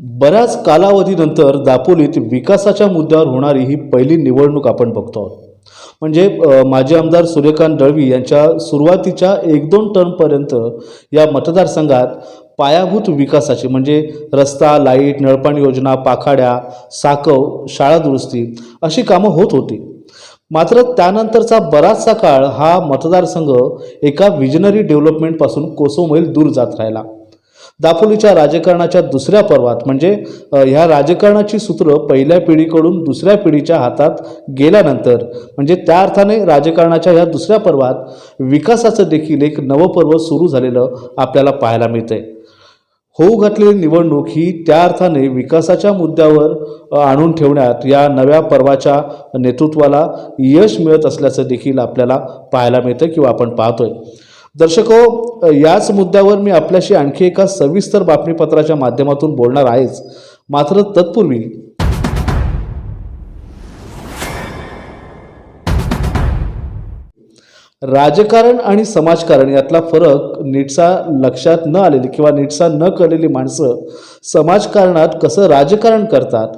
बऱ्याच कालावधीनंतर दापोलीत विकासाच्या मुद्द्यावर होणारी ही पहिली निवडणूक आपण बघतो. आहोत म्हणजे माजी आमदार सूर्यकांत दळवी यांच्या सुरुवातीच्या एक दोन टर्मपर्यंत या मतदारसंघात पायाभूत विकासाची म्हणजे रस्ता लाइट नळपाणी योजना पाखाड्या साकव शाळा दुरुस्ती अशी कामं होत होती. मात्र त्यानंतरचा बराचसा काळ हा मतदारसंघ एका विजनरी डेव्हलपमेंटपासून कोसोमैल दूर जात राहिला. दापोलीच्या राजकारणाच्या दुसऱ्या पर्वात म्हणजे ह्या राजकारणाची सूत्र पहिल्या पिढीकडून दुसऱ्या पिढीच्या हातात गेल्यानंतर म्हणजे त्या अर्थाने राजकारणाच्या ह्या दुसऱ्या पर्वात विकासाचं देखील एक नवपर्व सुरू झालेलं आपल्याला पाहायला मिळतंय. होऊ घातलेली निवडणूक ही त्या अर्थाने विकासाच्या मुद्द्यावर आणून ठेवण्यात या नव्या पर्वाच्या नेतृत्वाला यश मिळत असल्याचं देखील आपल्याला पाहायला मिळतं किंवा आपण पाहतोय. दर्शको याच मुद्द्यावर मी आपल्याशी आणखी एका सविस्तर बातमीपत्राच्या माध्यमातून बोलणार आहेच. मात्र तत्पूर्वी राजकारण आणि समाजकारण यातला फरक नीटसा लक्षात न आलेली किंवा नीटसा न कळलेली माणसं समाजकारणात कसं राजकारण करतात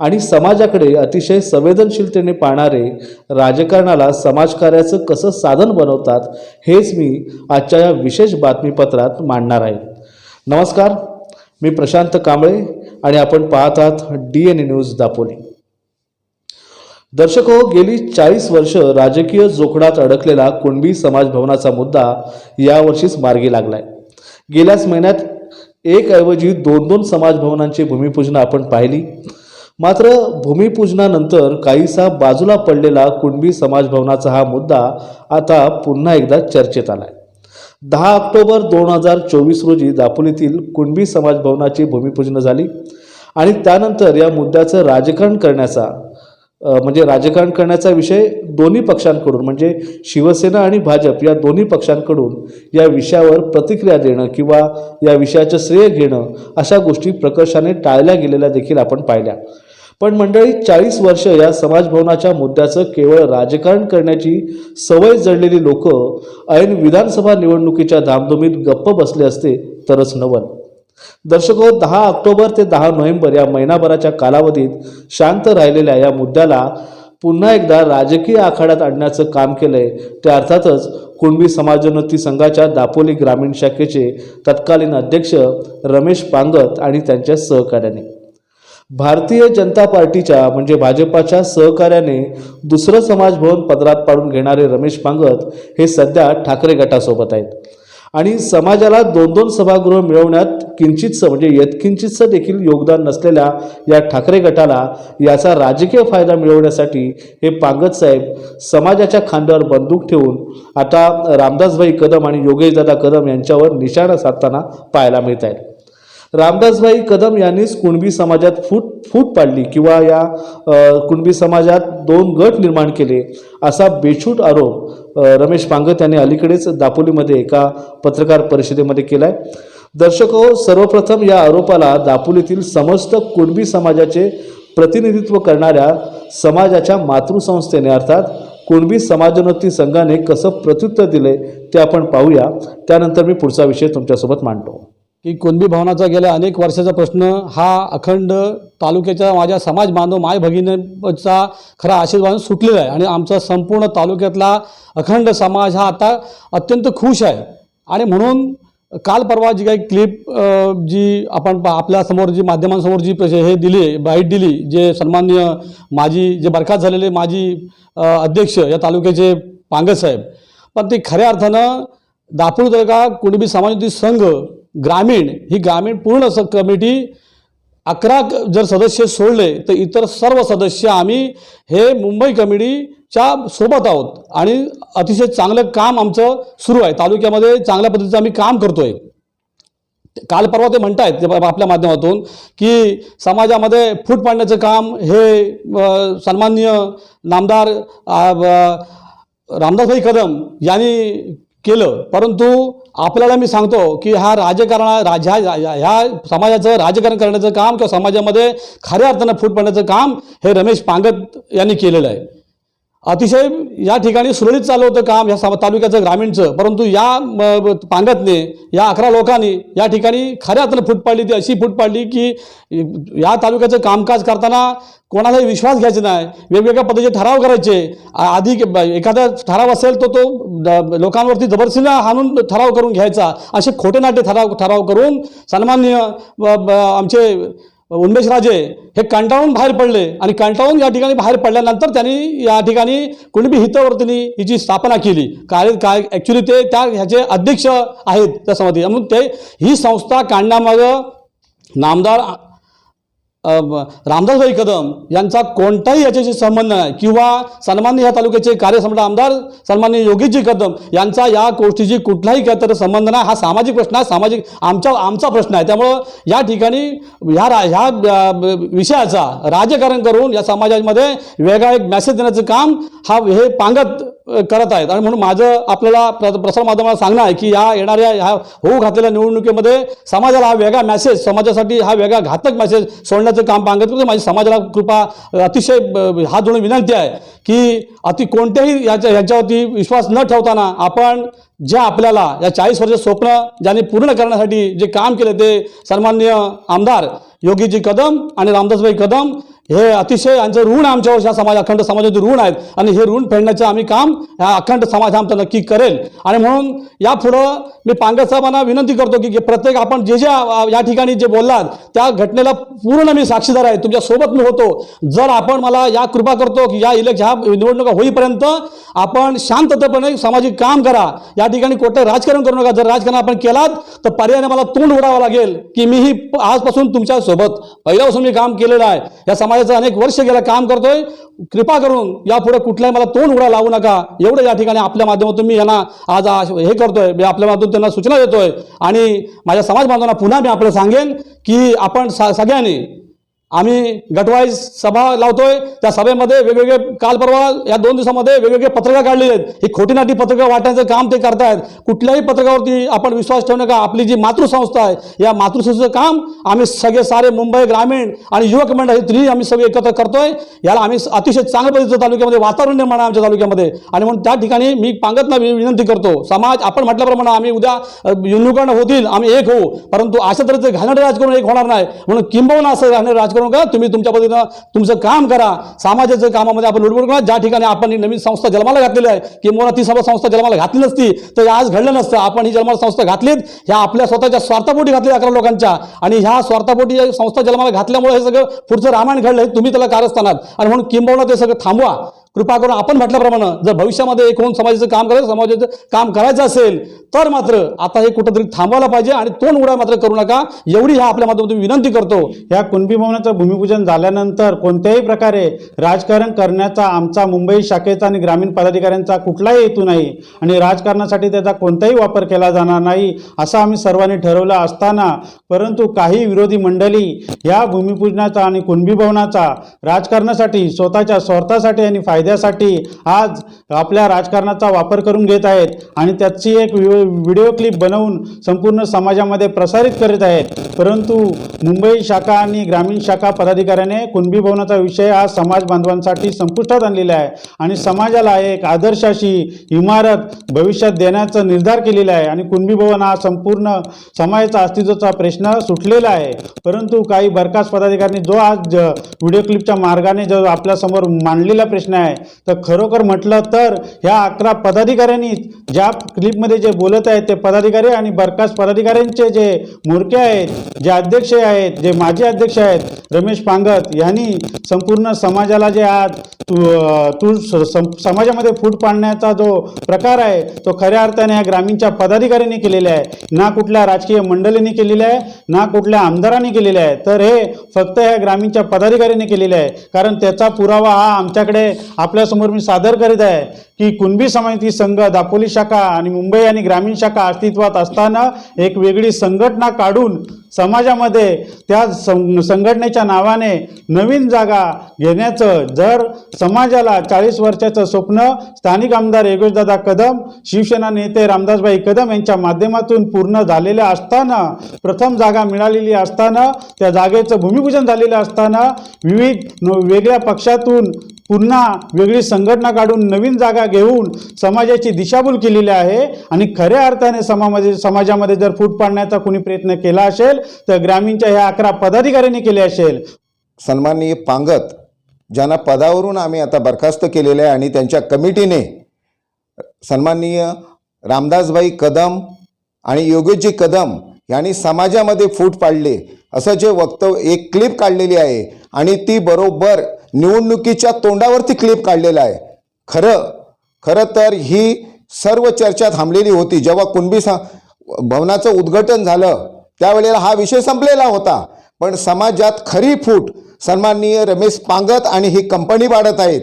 आणि समाजाकडे अतिशय संवेदनशीलतेने पाहणारे राजकारणाला समाजकार्याचं कसं साधन बनवतात हेच मी आजच्या या विशेष बातमीपत्रात मांडणार आहे. नमस्कार मी प्रशांत कांबळे आणि आपण पाहत आहात डी एन न्यूज दापोली. दर्शक हो गेली चाळीस वर्ष राजकीय जोखडात अडकलेला कुणबी समाज भवनाचा मुद्दा यावर्षीच मार्गी लागलाय. गेल्याच महिन्यात एक ऐवजी दोन दोन समाज भवनांची भूमिपूजन आपण पाहिली. मात्र भूमिपूजनानंतर काहीसा बाजूला पडलेला कुणबी समाज भवनाचा हा मुद्दा आता पुन्हा एकदा चर्चेत आलाय. दहा ऑक्टोबर दोन हजार चोवीस रोजी दापोलीतील कुणबी समाज भवनाची भूमिपूजन झाली आणि त्यानंतर या मुद्द्याचं राजकारण करण्याचा म्हणजे राजकारण करण्याचा विषय दोन्ही पक्षांकडून म्हणजे शिवसेना आणि भाजप या दोन्ही पक्षांकडून या विषयावर प्रतिक्रिया देणं किंवा या विषयाचं श्रेय घेणं अशा गोष्टी प्रकर्षाने टाळल्या गेलेल्या देखील आपण पाहिल्या. पण मंडळी चाळीस वर्ष या समाजभवनाच्या मुद्द्याचं केवळ राजकारण करण्याची सवय जडलेली लोक ऐन विधानसभा निवडणुकीच्या धामधुमीत गप्प बसले असते तरच नवल दर्शको दहा ऑक्टोबर ते दहा नोव्हेंबर या महिनाभराच्या कालावधीत शांत राहिलेल्या या मुद्द्याला पुन्हा एकदा राजकीय आखाड्यात आणण्याचं काम केलंय ते अर्थातच कुणबी समाजोन्नती संघाच्या दापोली ग्रामीण शाखेचे तत्कालीन अध्यक्ष रमेश पांगत आणि त्यांच्या सहकार्याने. भारतीय जनता पार्टीच्या म्हणजे भाजपाच्या सहकार्याने दुसरं समाजभवन पदरात पाडून घेणारे रमेश पांगत हे सध्या ठाकरे गटासोबत आहेत. आणि समाजाला दोन दोन सभागृह मिळवण्यात किंचितसं म्हणजे यत्किंचितसं देखील योगदान नसलेल्या या ठाकरे गटाला याचा राजकीय फायदा मिळवण्यासाठी हे पांगत साहेब समाजाच्या खांद्यावर बंदूक ठेवून आता रामदासभाई कदम आणि योगेशदादा कदम यांच्यावर निशाणा साधताना पाहायला मिळत आहेत रामदासभाई कदम यांनीच कुणबी समाजात फूट फूट पाडली किंवा या कुणबी समाजात दोन गट निर्माण केले असा बेछूट आरोप रमेश पांगत यांनी अलीकडेच दापोलीमध्ये एका पत्रकार परिषदेमध्ये केला दर्शक दर्शको सर्वप्रथम या आरोपाला दापोलीतील समस्त कुणबी समाजाचे प्रतिनिधित्व करणाऱ्या समाजाच्या मातृसंस्थेने अर्थात कुणबी समाजोन्नती संघाने कसं प्रत्युत्तर दिले ते आपण पाहूया. त्यानंतर मी पुढचा विषय तुमच्यासोबत मांडतो. की कुणबी भवनाचा गेल्या अनेक वर्षाचा प्रश्न हा अखंड तालुक्याच्या माझ्या समाज बांधव माय भगिनीचा खरा आशीर्वाद सुटलेला आहे. आणि आमचा संपूर्ण तालुक्यातला अखंड समाज हा आता अत्यंत खुश आहे. आणि म्हणून काल परवा जी काही क्लिप जी आपण आपल्यासमोर जी माध्यमांसमोर जी हे दिली बाईट दिली जे सन्माननीय माजी जे बरखास्त झालेले माजी अध्यक्ष या तालुक्याचे पांगत साहेब. पण ते खऱ्या अर्थानं दापोली तालुका कुणबी समाजवादी संघ ग्रामीण ही ग्रामीण पूर्ण स कमिटी अकरा जर सदस्य सोडले तर इतर सर्व सदस्य आम्ही हे मुंबई कमिटीच्या सोबत आहोत. आणि अतिशय चांगलं काम आमचं सुरू आहे. तालुक्यामध्ये चांगल्या पद्धतीचं आम्ही काम करतो आहे काल परवा ते म्हणत ते आपल्या माध्यमातून की समाजामध्ये फूट पाडण्याचं काम हे सन्माननीय नामदार ब- रामदासभाई कदम यांनी केलं. परंतु आपल्याला मी सांगतो की हा राजकारणा राज ह्या ह्या- समाजाचं राजकारण करण्याचं काम किंवा समाजामध्ये खऱ्या अर्थानं फूट पाडण्याचं काम हे रमेश पांगत यांनी केलेलं आहे. अतिशय या ठिकाणी सुरळीत चालू होतं काम या तालुक्याचं ग्रामीणचं. परंतु या पांगतने या अकरा लोकांनी या ठिकाणी खऱ्या अर्थानं फूट पाडली ती अशी फूट पाडली की या तालुक्याचं कामकाज करताना कोणालाही विश्वास घ्यायचा नाही. वेगवेगळ्या पद्धतीचे ठराव करायचे. आधी एखादा ठराव असेल तर तो द- लोकांवरती जबरदस्तीनं हाणून ठराव करून घ्यायचा. असे खोटे नाटे ठराव ठराव करून सन्माननीय आमचे उन्मेश राजे हे कंटाळून बाहेर पडले. आणि कंटाळून या ठिकाणी बाहेर पडल्यानंतर त्यांनी या ठिकाणी कुणबी हितवर्तनी हिची स्थापना केली काय काय ॲक्च्युली ते त्या ह्याचे अध्यक्ष आहेत त्या समाधी म्हणून ते ही संस्था काढण्यामागं नामदार रामदासभाई कदम यांचा कोणताही याच्याशी संबंध नाही. किंवा सन्मान्य या तालुक्याचे कार्यसम्राट आमदार सन्मान्य योगीजी कदम यांचा या गोष्टीची कुठलाही काहीतरी संबंध नाही. हा सामाजिक प्रश्न आहे. सामाजिक आमच्या आमचा प्रश्न आहे. त्यामुळं या ठिकाणी ह्या रा ह्या विषयाचा राजकारण करून या समाजामध्ये वेगळा एक मेसेज देण्याचं काम हा हे पांगत करत आहेत. आणि म्हणून माझं आपल्याला प्र प्रसारमाध्यमाला सांगणं आहे की या येणाऱ्या ह्या होऊ घातलेल्या निवडणुकीमध्ये समाजाला हा वेगळा मॅसेज समाजासाठी हा वेगळा घातक मॅसेज सोडण्याचं काम पांगत करतो माझी समाजाला कृपा अतिशय हात जोडून विनंती आहे की अति कोणत्याही याच्या ह्याच्यावरती विश्वास न ठेवताना आपण ज्या आपल्याला या चाळीस वर्ष स्वप्न ज्याने पूर्ण करण्यासाठी जे काम केले ते सन्माननीय आमदार योगीजी कदम आणि रामदासभाई कदम हे अतिशय यांचं ऋण आमच्यावर या समाज अखंड समाजाचे ऋण आहेत. आणि हे ऋण फेडण्याचं आम्ही काम ह्या अखंड समाज आमचा नक्की करेल. आणि म्हणून यापुढं मी पांगत साहेबांना विनंती करतो की प्रत्येक आपण जे जे या ठिकाणी जे बोललात त्या घटनेला पूर्ण मी साक्षीदार आहे. तुमच्यासोबत मी होतो. जर आपण मला या कृपा करतो की या इलेक्शन ह्या निवडणुका होईपर्यंत आपण शांततेपणे सामाजिक काम करा. या ठिकाणी कोणतं राजकारण करू नका. जर राजकारण आपण केलात तर पर्यायाने मला तोंड उडावं लागेल की मीही आजपासून तुमच्यासोबत पहिल्यापासून मी काम केलेलं आहे. या समाजाचं अनेक वर्ष गेलं काम करतोय. कृपा करून यापुढे कुठल्याही मला तोंड उडा लावू नका. एवढं या ठिकाणी आपल्या माध्यमातून मी यांना आज हे करतोय. मी आपल्या माध्यमातून त्यांना सूचना देतोय. आणि माझ्या समाज बांधवांना पुन्हा मी आपल्याला सांगेन की आपण सगळ्यांनी आम्ही गटवाईज सभा लावतोय. त्या सभेमध्ये वेगवेगळे काल परवा या दोन दिवसामध्ये वेगवेगळे पत्रकं काढलेले आहेत. ही खोटी नाटी पत्रकं वाटण्याचं काम ते करतायत. कुठल्याही पत्रकावरती आपण विश्वास ठेवू नका. आपली जी मातृसंस्था आहे या मातृसंस्थेचं काम आम्ही सगळे सारे मुंबई ग्रामीण आणि युवक मंडळ हे आम्ही सगळे एकत्र करतोय. याला आम्ही अतिशय चांगल्या पद्धतीचं तालुक्यामध्ये वातावरण निर्माण आहे आमच्या तालुक्यामध्ये. आणि म्हणून त्या ठिकाणी मी पांगतना विनंती करतो. समाज आपण म्हटल्याप्रमाणे आम्ही उद्या अ, होतील आम्ही एक होऊ. परंतु अशा तऱ्हेचं घाणेरडं राजकारण एक होणार नाही. म्हणून किंबहुना असं घाणेरडं राजकारण का तुम्ही तुमच्या पद्धतीनं तुमचं काम करा. समाजाच्या कामामध्ये आपण लुडबुड करा ज्या ठिकाणी आपण ही नवीन संस्था जन्माला घातलेली आहे किंवा ती सर्व संस्था जन्माला घातली नसती तर आज घडलं नसतं. आपण ही जन्माला संस्था घातलीत. ह्या आपल्या स्वतःच्या स्वार्थापोटी घातली अकरा लोकांच्या. आणि ह्या स्वार्थापोटी संस्था जन्माला घातल्यामुळे हे सगळं पुढचं रामायण घडलं हे तुम्ही त्याला कारस्थानात आणि म्हणून किंबवणं ते सगळं थांबवा. कृपा करून आपण म्हटल्याप्रमाणे जर भविष्यामध्ये एक होऊन समाजाचं काम करायचं समाजाचं काम करायचं असेल तर मात्र आता हे कुठंतरी थांबवायला पाहिजे आणि तोंड उडा मात्र करू नका. एवढी ह्या आपल्या माध्यमातून विनंती करतो. या कुणबी भवनाचं भूमिपूजन झाल्यानंतर कोणत्याही प्रकारे राजकारण करण्याचा आमचा मुंबई शाखेचा आणि ग्रामीण पदाधिकाऱ्यांचा कुठलाही हेतू नाही आणि राजकारणासाठी त्याचा कोणताही वापर केला जाणार नाही असं आम्ही सर्वांनी ठरवलं असताना परंतु काही विरोधी मंडळी या भूमिपूजनाचा आणि कुणबी भवनाचा राजकारणासाठी स्वतःच्या स्वार्थासाठी आणि फायद्यासाठी आज आपल्या राजकारणाचा वापर करून घेत आहेत आणि त्याची एक व्हिडिओ क्लिप बनवून संपूर्ण समाजामध्ये प्रसारित करीत आहेत. परंतु मुंबई शाखा आणि ग्रामीण शाखा पदाधिकाऱ्याने कुणबी भवनाचा विषय आज समाज बांधवांसाठी संपुष्टात आणलेला आहे आणि समाजाला एक आदर्शाशी इमारत भविष्यात देण्याचा निर्धार केलेला आहे आणि कुणबी भवन हा संपूर्ण समाजाचा अस्तित्वाचा प्रश्न सुटलेला आहे. परंतु काही बरखास्त पदाधिकाऱ्यांनी जो आज ज- व्हिडिओ क्लिपच्या मार्गाने जो आपल्यासमोर मांडलेला प्रश्न आहे तर खरोखर म्हटलं तर ह्या अकरा पदाधिकाऱ्यांनी ज्या क्लिपमध्ये जे बोलत आहेत ते पदाधिकारी आणि बरखास्त पदाधिकाऱ्यांचे जे मोर्के आहेत जे अध्यक्ष आहेत जे माजी अध्यक्ष आहेत रमेश पांगत यांनी संपूर्ण समाजाला जे आज तू तू समाजामध्ये फूट पाडण्याचा जो प्रकार आहे तो खऱ्या अर्थाने या ग्रामीणच्या पदाधिकाऱ्यांनी केलेला आहे. ना कुठल्या राजकीय मंडळींनी केलेला आहे ना कुठल्या आमदारांनी केलेले आहे. तर हे फक्त ह्या ग्रामीणच्या पदाधिकाऱ्यांनी केलेलं आहे. कारण त्याचा पुरावा हा आमच्याकडे आपल्यासमोर मी सादर करीत आहे की कुणबी समाजातील संघ दापोली शाखा आणि मुंबई आणि ग्रामीण शाखा अस्तित्वात असताना एक वेगळी संघटना काढून समाजामध्ये त्या सं संघटनेच्या नावाने नवीन जागा घेण्याचं जर समाजाला चाळीस वर्षाचं स्वप्न स्थानिक आमदार योगेशदादा कदम शिवसेना नेते रामदासभाई कदम यांच्या माध्यमातून पूर्ण झालेले असताना प्रथम जागा मिळालेली असताना त्या जागेचं भूमिपूजन झालेलं असताना विविध वेगळ्या पक्षातून पुन्हा वेगळी संघटना काढून नवीन जागा घेऊन समाजाची दिशाभूल केलेली आहे. आणि खऱ्या अर्थाने समामध्ये समाजामध्ये जर फूट पाडण्याचा कुणी प्रयत्न केला असेल तर ग्रामीणच्या ह्या अकरा पदाधिकाऱ्यांनी केले असेल. सन्माननीय पांगत ज्यांना पदावरून आम्ही आता बरखास्त केलेले आहे आणि त्यांच्या कमिटीने सन्माननीय रामदासभाई कदम आणि योगेशजी कदम यांनी समाजामध्ये फूट पाडले. असं जे वक्तव्य एक क्लिप काढलेली आहे आणि ती बरोबर निवडणुकीच्या तोंडावरती क्लिप काढलेला आहे. खरं खरं तर ही सर्व चर्चा थांबलेली होती. जेव्हा कुणबी सा भवनाचं उद्घाटन झालं त्यावेळेला हा विषय संपलेला होता. पण समाजात खरी फूट सन्माननीय रमेश पांगत आणि ही कंपनी वाढत आहेत.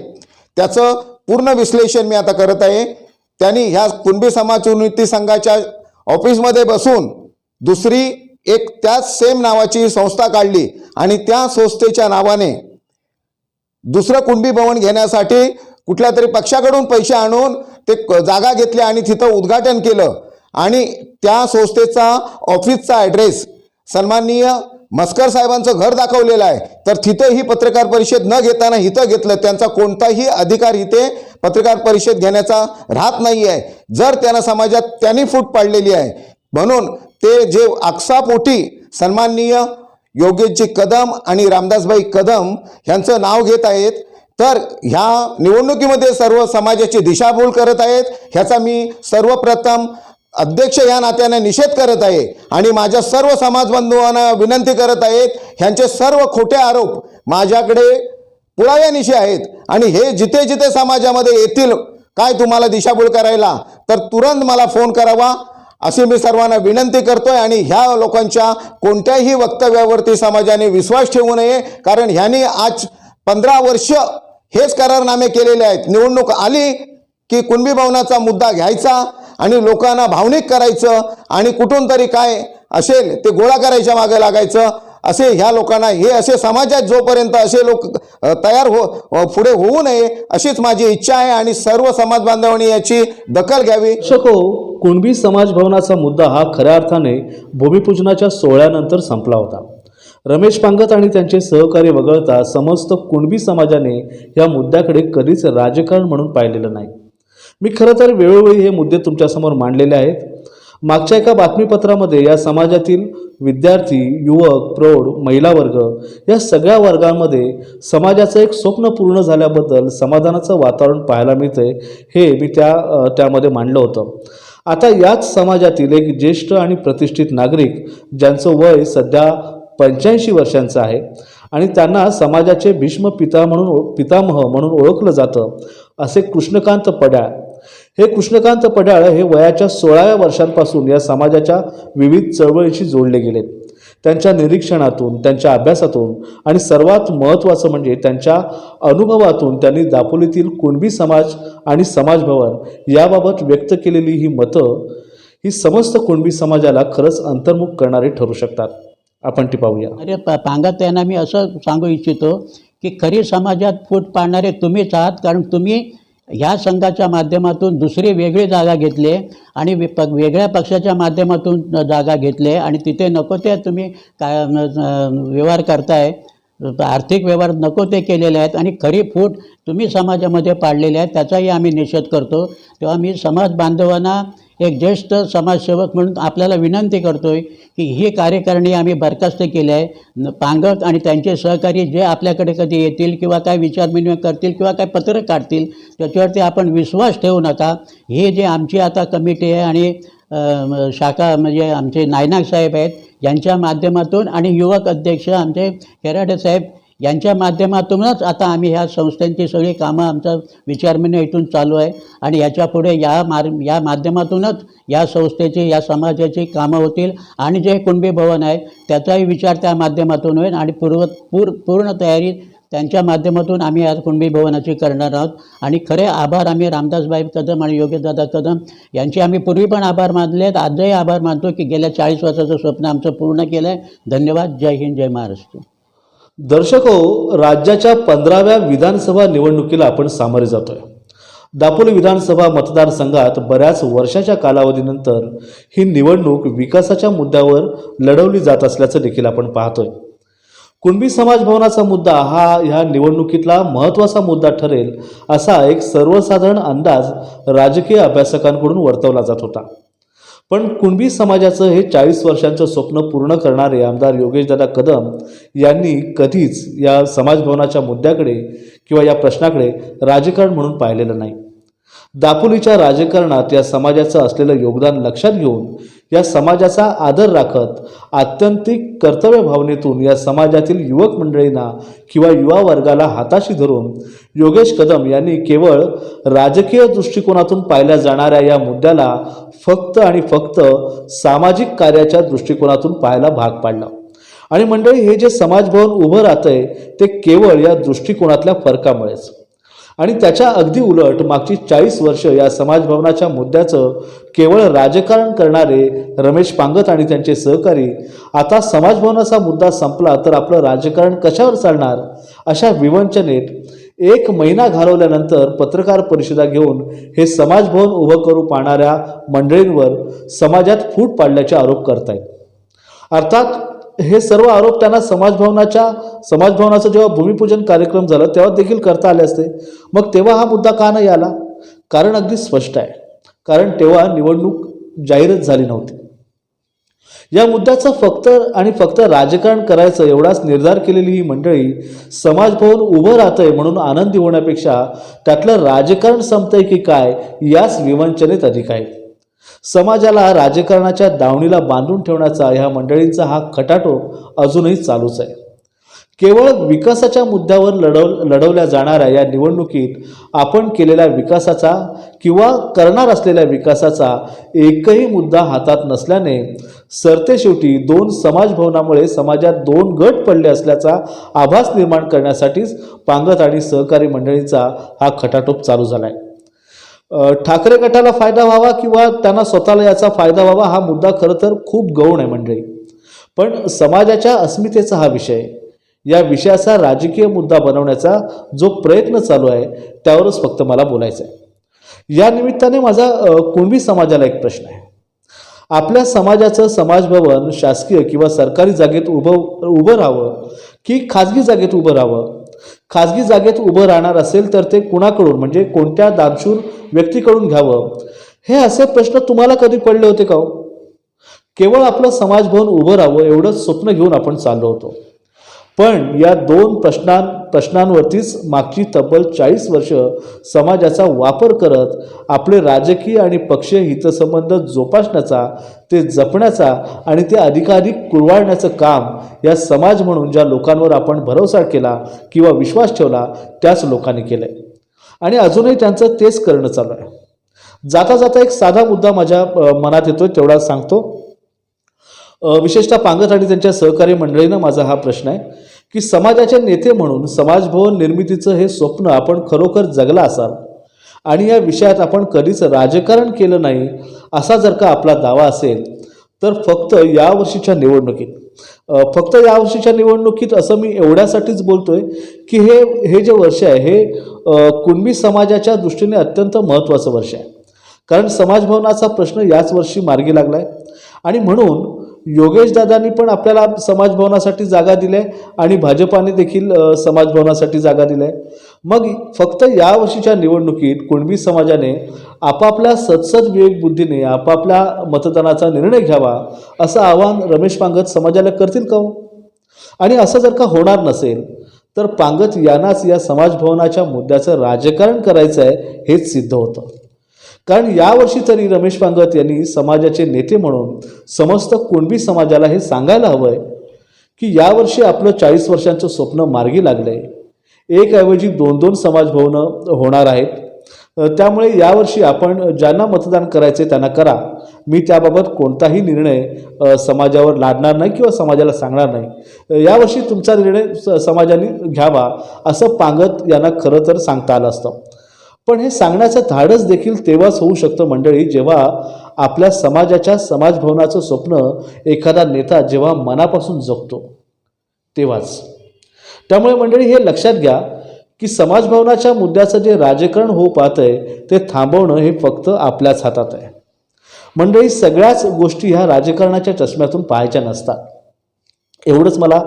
त्याचं पूर्ण विश्लेषण मी आता करत आहे. त्यांनी ह्या कुणबी समाज उन्नती संघाच्या ऑफिसमध्ये बसून दुसरी एक त्याच सेम नावाची संस्था काढली आणि त्या संस्थेच्या नावाने दुसरं कुणबी भवन घेण्यासाठी कुठल्या तरी पक्षाकडून पैसे आणून ते क- जागा घेतली आणि तिथं उद्घाटन केलं. आणि त्या संस्थेचा ऑफिसचा ॲड्रेस सन्माननीय मस्कर साहेबांचं घर दाखवलेलं आहे. तर तिथं ही पत्रकार परिषद न घेताना इथं घेतलं. त्यांचा कोणताही अधिकार इथे पत्रकार परिषद घेण्याचा राहत नाही आहे जर त्यांना समाजात त्यांनी फूट पाडलेली आहे. म्हणून ते जे आक्सापोटी सन्माननीय योगेशजी कदम आणि रामदासभाई कदम यांचं नाव घेत आहेत. तर ह्या निवडणुकीमध्ये सर्व समाजाची दिशाभूल करत आहेत. ह्याचा मी सर्वप्रथम अध्यक्ष या नात्याने निषेध करत आहे आणि माझ्या सर्व समाज बांधवांना विनंती करत आहेत ह्यांचे सर्व खोटे आरोप माझ्याकडे पुराव्यानिशी आहेत आणि हे जिथे जिथे समाजामध्ये येतील काय तुम्हाला दिशाभूल करायला तर तुरंत मला फोन करावा अशी मी सर्वांना विनंती करतोय आणि ह्या लोकांच्या कोणत्याही वक्तव्यावरती समाजाने विश्वास ठेवू नये कारण ह्यांनी आज पंधरा वर्ष हेच करारनामे केलेले आहेत. निवडणूक आली की कुणबी भवनाचा मुद्दा घ्यायचा आणि लोकांना भावनिक करायचं आणि कुठून तरी काय असेल ते गोळा करायच्या मागे लागायचं असे ह्या लोकांना हे असे समाजात जोपर्यंत असे लोक तयार हो पुढे होऊ नये अशीच माझी इच्छा आहे आणि सर्व समाज बांधवांनी याची दखल घ्यावी. शको कुणबी समाज भवनाचा मुद्दा हा खऱ्या अर्थाने भूमिपूजनाच्या सोहळ्यानंतर संपला होता. रमेश पांगत आणि त्यांचे सहकारी वगळता समस्त कुणबी समाजाने या मुद्द्याकडे कधीच राजकारण म्हणून पाहिलेलं नाही. मी खरं तर वेळोवेळी हे मुद्दे तुमच्यासमोर मांडलेले आहेत. मागच्या एका बातमीपत्रामध्ये या समाजातील विद्यार्थी युवक प्रौढ महिला वर्ग या सगळ्या वर्गांमध्ये समाजाचं एक स्वप्न पूर्ण झाल्याबद्दल समाधानाचं वातावरण पाहायला मिळतंय हे मी त्या त्यामध्ये मांडलं होतं. आता याच समाजातील एक ज्येष्ठ आणि प्रतिष्ठित नागरिक ज्यांचं वय सध्या पंच्याऐंशी वर्षांचं आहे आणि त्यांना समाजाचे भीष्म पिता म्हणून पितामह म्हणून ओळखलं जातं असे कृष्णकांत पड्या हे कृष्णकांत पडाळ हे वयाच्या सोळाव्या वर्षांपासून या समाजाच्या विविध चळवळीशी जोडले गेलेत. त्यांच्या निरीक्षणातून त्यांच्या अभ्यासातून आणि सर्वात महत्त्वाचं म्हणजे त्यांच्या अनुभवातून त्यांनी दापोलीतील कुणबी समाज आणि समाजभवन याबाबत व्यक्त केलेली ही मतं ही समस्त कुणबी समाजाला खरंच अंतर्मुख करणारी ठरू शकतात. आपण ती पाहूया अरे पांगात यांना मी असं सांगू इच्छितो की खरी समाजात फूट पाडणारे तुम्हीच आहात कारण तुम्ही ह्या संघाच्या माध्यमातून दुसरी वेगळी जागा घेतली आणि वे प वेगळ्या पक्षाच्या माध्यमातून जागा घेतले आणि तिथे नको ते तुम्ही काय व्यवहार करताय. आर्थिक व्यवहार नको ते केलेले आहेत आणि खरी फूट तुम्ही समाजामध्ये पाडलेली आहे त्याचाही आम्ही निषेध करतो. तेव्हा मी समाज बांधवांना एक ज्येष्ठ समाजसेवक म्हणून आपल्याला विनंती करतोय की ही कार्यकारिणी आम्ही बरखास्त केली आहे. पांगक पांगत आणि त्यांचे सहकारी जे आपल्याकडे कधी येतील किंवा काय विचारविनिमय करतील किंवा काय पत्र काढतील त्याच्यावरती आपण विश्वास ठेवू नका. ही जे आमची आता कमिटी आहे आणि शाखा म्हणजे आमचे नायनाक साहेब आहेत यांच्या माध्यमातून आणि युवक अध्यक्ष आमचे खेराडे साहेब यांच्या माध्यमातूनच आता आम्ही ह्या संस्थांची सगळी कामं आमचा विचारविनिमय इथून चालू आहे. आणि याच्यापुढे या मार या माध्यमातूनच या संस्थेची या समाजाची कामं होतील. आणि जे कुणबी भवन आहे त्याचाही विचार त्या माध्यमातून होईल. आणि पूर्व पूर पूर्ण तयारी त्यांच्या माध्यमातून आम्ही आज कुणबी भवनाची करणार आहोत. आणि खरे आभार आम्ही रामदासबाई कदम आणि योगेशदादा कदम यांचे आम्ही पूर्वी पण आभार मानले आहेत आजही आभार मानतो की गेल्या चाळीस वर्षाचं स्वप्न आमचं पूर्ण केलं आहे धन्यवाद. जय हिंद. जय महाराष्ट्र. दर्शको हो, राज्याच्या पंधराव्या विधानसभा निवडणुकीला आपण सामोरे जातोय. दापोली विधानसभा मतदारसंघात बऱ्याच वर्षाच्या कालावधीनंतर ही निवडणूक विकासाच्या मुद्द्यावर लढवली जात असल्याचं देखील आपण पाहतोय. कुणबी समाज भवनाचा मुद्दा हा ह्या निवडणुकीतला महत्त्वाचा मुद्दा ठरेल असा एक सर्वसाधारण अंदाज राजकीय अभ्यासकांकडून वर्तवला जात होता. पण कुणबी समाजाचं हे चाळीस वर्षांचं स्वप्न पूर्ण करणारे आमदार योगेशदादा कदम यांनी कधीच या समाजभवनाच्या मुद्द्याकडे किंवा या प्रश्नाकडे राजकारण म्हणून पाहिलेलं नाही. दापोलीच्या राजकारणात या समाजाचं असलेलं योगदान लक्षात घेऊन या समाजाचा आदर राखत आत्यंतिक कर्तव्य भावनेतून या समाजातील युवक मंडळींना किंवा युवा वर्गाला हाताशी धरून योगेश कदम यांनी केवळ राजकीय दृष्टिकोनातून पाहिल्या जाणाऱ्या या मुद्द्याला फक्त आणि फक्त सामाजिक कार्याच्या दृष्टिकोनातून पाहायला भाग पाडलं. आणि मंडळी हे जे समाजभवन उभं राहतंय ते केवळ या दृष्टिकोनातल्या फरकामुळेच. आणि त्याच्या अगदी उलट मागची चाळीस वर्ष या समाजभवनाच्या मुद्द्याचं केवळ राजकारण करणारे रमेश पांगत आणि त्यांचे सहकारी आता समाजभवनाचा मुद्दा संपला तर आपलं राजकारण कशावर चालणार? अशा विवंचनेत एक महिना घालवल्यानंतर पत्रकार परिषदा घेऊन हे समाजभवन उभं करू पाहणाऱ्या मंडळींवर समाजात फूट पाडल्याचे आरोप करतायत. अर्थात हे सर्व आरोप त्यांना समाजभवनाच्या समाजभवनाचं जेव्हा भूमिपूजन कार्यक्रम झालं तेव्हा देखील करता आले असते. मग तेव्हा हा मुद्दा का नाही आला? कारण अगदी स्पष्ट आहे. कारण तेव्हा निवडणूक जाहीरच झाली नव्हती. या मुद्द्याचं फक्त आणि फक्त राजकारण करायचं एवढाच निर्धार केलेली ही मंडळी समाजभवन उभं राहतंय म्हणून आनंदी होण्यापेक्षा त्यातलं राजकारण संपतंय की काय? याच विवंचनेत अधिक आहे. समाजाला राजकारणाच्या दावणीला बांधून ठेवण्याचा ह्या मंडळींचा हा खटाटोप अजूनही चालूच आहे. केवळ विकासाच्या मुद्द्यावर लढव लढवल्या जाणाऱ्या या निवडणुकीत आपण केलेल्या विकासाचा किंवा करणार असलेल्या विकासाचा एकही मुद्दा हातात नसल्याने सरतेशेवटी दोन समाजभवनामुळे समाजात दोन गट पडले असल्याचा आभास निर्माण करण्यासाठीच पांगत आणि सहकारी मंडळींचा हा खटाटोप चालू झाला आहे ठाकरे गटाला फायदा व्हावा किंवा त्यांना स्वतःला याचा फायदा व्हावा हा मुद्दा खरं तर खूप गौण आहे मंडळी. पण समाजाच्या अस्मितेचा हा विषय या विषयाचा राजकीय मुद्दा बनवण्याचा जो प्रयत्न चालू आहे त्यावरच फक्त मला बोलायचं आहे या निमित्ताने माझा कुणबी समाजाला एक प्रश्न आहे. आपल्या समाजाचं समाजभवन शासकीय किंवा सरकारी जागेत उभं उभं राहावं की खाजगी जागेत उभं राहावं? खाजगी जागेत उभं राहणार असेल तर ते कुणाकडून म्हणजे कोणत्या दानशूर व्यक्तीकडून घ्यावं हे असे प्रश्न तुम्हाला कधी पडले होते का हो? केवळ आपलं समाजभवन उभं राहावं एवढंच स्वप्न घेऊन आपण चाललो होतो पण या दोन प्रश्नां प्रश्नांवरतीच मागची तब्बल चाळीस वर्ष समाजाचा वापर करत आपले राजकीय आणि पक्षीय हितसंबंध जोपासण्याचा ते जपण्याचा आणि ते अधिकाधिक कुरवाळण्याचं काम या समाज म्हणून ज्या लोकांवर आपण भरोसा केला किंवा विश्वास ठेवला त्याच लोकांनी केलं आहे आणि अजूनही त्यांचं तेच करणं चालू आहे. जाता जाता एक साधा मुद्दा माझ्या मनात येतो तेवढा सांगतो. विशेषतः पांगत आणि त्यांच्या सहकारी मंडळीनं माझा हा प्रश्न आहे की समाजाचे नेते म्हणून समाजभवन निर्मितीचं हे स्वप्न आपण खरोखर जगला असाल? आणि या विषयात आपण कधीच राजकारण केलं नाही असा जर का आपला दावा असेल तर फक्त यावर्षीच्या निवडणुकीत. फक्त यावर्षीच्या निवडणुकीत असं मी एवढ्यासाठीच बोलतोय की हे हे जे वर्ष आहे हे कुणबी समाजाच्या दृष्टीने अत्यंत महत्त्वाचं वर्ष आहे. कारण समाजभवनाचा प्रश्न याच वर्षी मार्गी लागला आहे आणि म्हणून योगेशदादांनी पण आपल्याला समाजभवनासाठी जागा दिली आहे आणि भाजपाने देखील समाजभवनासाठी जागा दिल्या आहे मग फक्त यावर्षीच्या निवडणुकीत कुणबी समाजाने आपापल्या सदसद विवेकबुद्धीने आपापल्या मतदानाचा निर्णय घ्यावा असं आवाहन रमेश पांगत समाजाला करतील का हो? आणि असं जर का होणार नसेल तर पांगत यांनाच या समाजभवनाच्या मुद्द्याचं राजकारण करायचं आहे हेच सिद्ध होतं कारण यावर्षी तरी रमेश पांगत यांनी समाजाचे नेते म्हणून समस्त कुणबी समाजाला हे सांगायला हवं आहे की यावर्षी आपलं चाळीस वर्षांचं स्वप्न मार्गी लागलं एक ऐवजी दोन दोन समाजभवनं होणार आहेत. त्यामुळे यावर्षी आपण ज्यांना मतदान करायचे त्यांना करा. मी त्याबाबत कोणताही निर्णय समाजावर लादणार नाही किंवा समाजाला सांगणार नाही. यावर्षी तुमचा निर्णय स- समाजाने घ्यावा असं पांगत यांना खरं तर सांगता आलं असतं. पण हे सांगण्याचं धाडस देखील तेव्हाच होऊ शकतं मंडळी जेव्हा आपल्या समाजाच्या समाजभवनाचं स्वप्न एखादा नेता जेव्हा मनापासून जगतो. तेव्हाच. त्यामुळे मंडळी हे लक्षात घ्या की समाजभवनाच्या मुद्द्याचं जे राजकारण होऊ पाहतंय ते थांबवणं हे फक्त आपल्याच हातात आहे. मंडळी सगळ्याच गोष्टी ह्या राजकारणाच्या चष्म्यातून पाहायच्या नसतात. एवढंच मला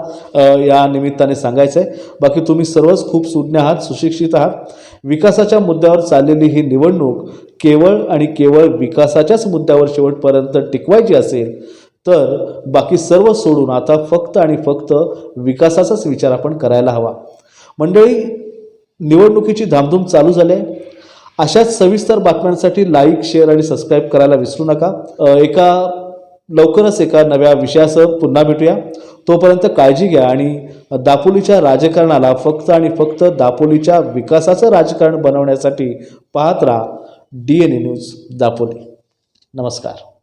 या निमित्ताने सांगायचं आहे बाकी तुम्ही सर्वच खूप सुज्ञ आहात सुशिक्षित आहात. विकासाच्या मुद्द्यावर चाललेली ही निवडणूक केवळ आणि केवळ विकासाच्याच मुद्द्यावर शेवटपर्यंत टिकवायची असेल तर बाकी सर्व सोडून आता फक्त आणि फक्त विकासाचाच विचार आपण करायला हवा. मंडळी निवडणुकीची धामधूम चालू झाली आहे अशाच सविस्तर बातम्यांसाठी लाईक शेअर आणि सबस्क्राईब करायला विसरू नका. एका लवकरच एका नव्या विषयासह पुन्हा भेटूया. तोपर्यंत काळजी घ्या आणि दापोलीच्या राजकारणाला फक्त आणि फक्त दापोलीच्या विकासाचं राजकारण बनवण्यासाठी पाहत राहा. D N A news Dapoli. नमस्कार.